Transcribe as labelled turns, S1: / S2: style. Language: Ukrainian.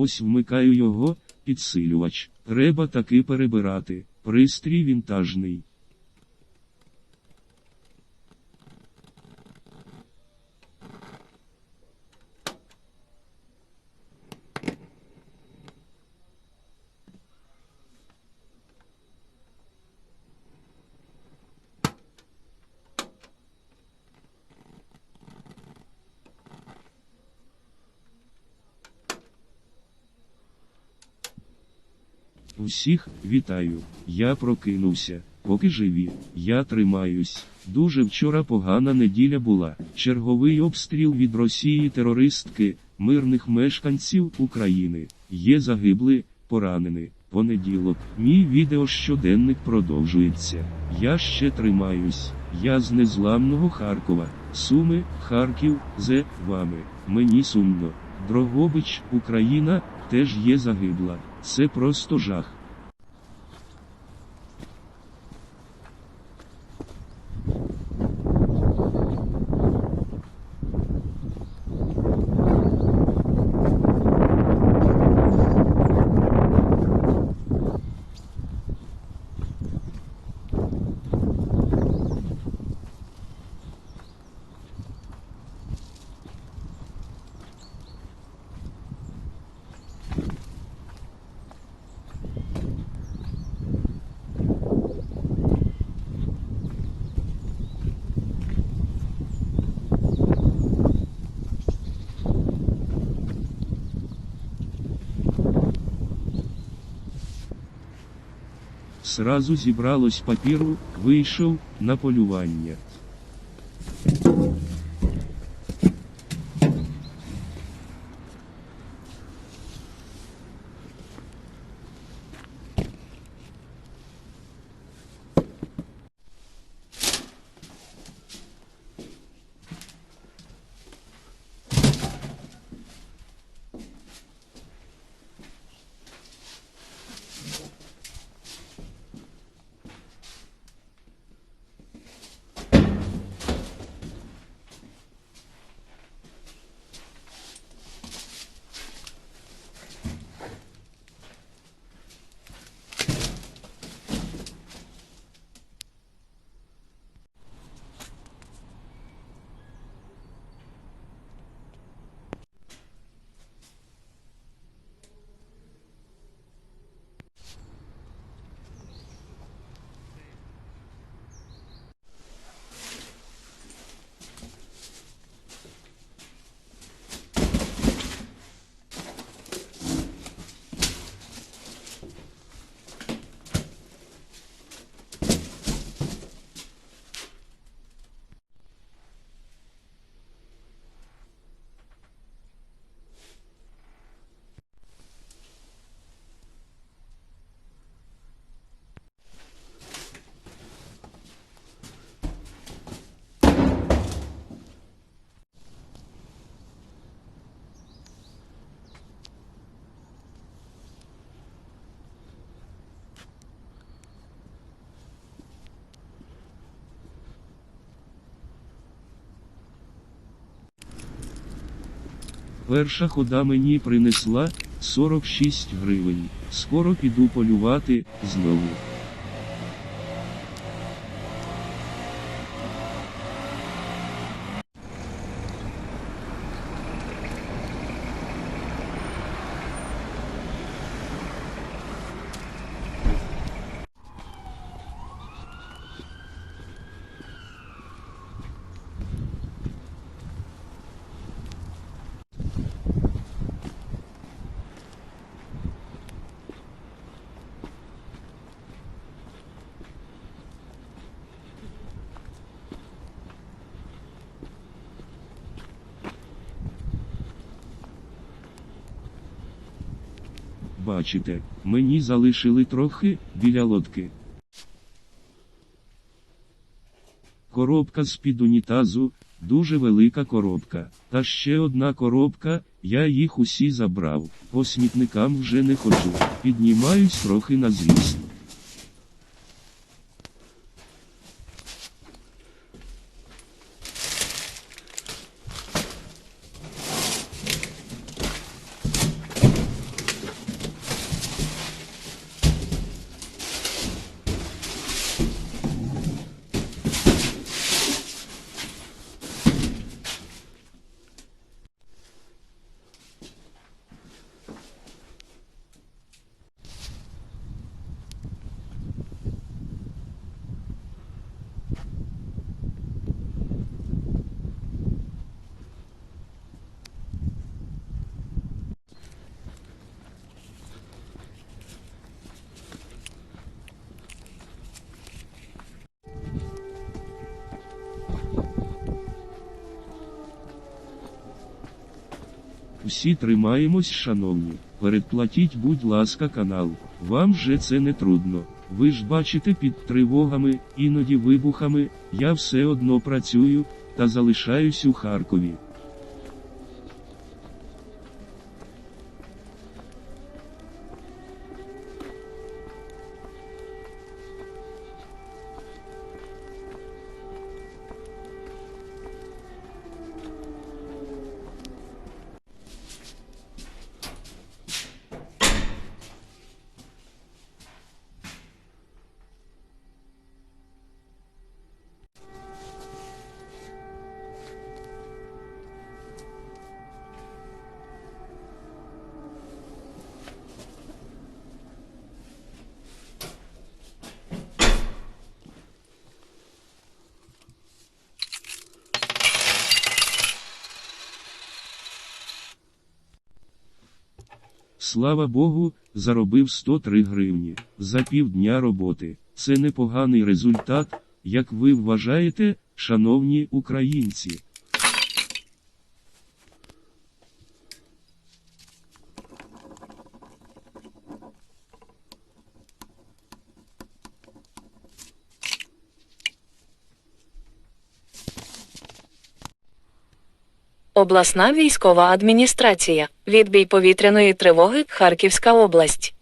S1: Ось вмикаю його, підсилювач. Треба таки перебирати. Пристрій вінтажний. Усіх вітаю. Я прокинувся. Поки живі, я тримаюсь. Дуже вчора погана неділя була. Черговий обстріл від Росії терористки, мирних мешканців України. Є загибли, поранені. Понеділок. Мій відеощоденник продовжується. Я ще тримаюсь. Я з незламного Харкова. Суми, Харків, з вами. Мені сумно. Дрогобич, Україна, теж є загибла. Це просто жах. Сразу зібралось папіру, вийшов на полювання. Перша хода мені принесла 46 гривень. Скоро піду полювати знову. Бачите, мені залишили трохи біля лодки. Коробка з-під унітазу, дуже велика коробка. Та ще одна коробка, я їх усі забрав. По смітникам вже не ходжу. Піднімаюсь трохи на зріст. Всі тримаємось, шановні. Передплатіть, будь ласка, канал. Вам же це не трудно. Ви ж бачите під тривогами, іноді вибухами, я все одно працюю та залишаюсь у Харкові. Слава Богу, заробив 103 гривні за півдня роботи. Це непоганий результат, як ви вважаєте, шановні українці.
S2: Обласна військова адміністрація. Відбій повітряної тривоги Харківська область.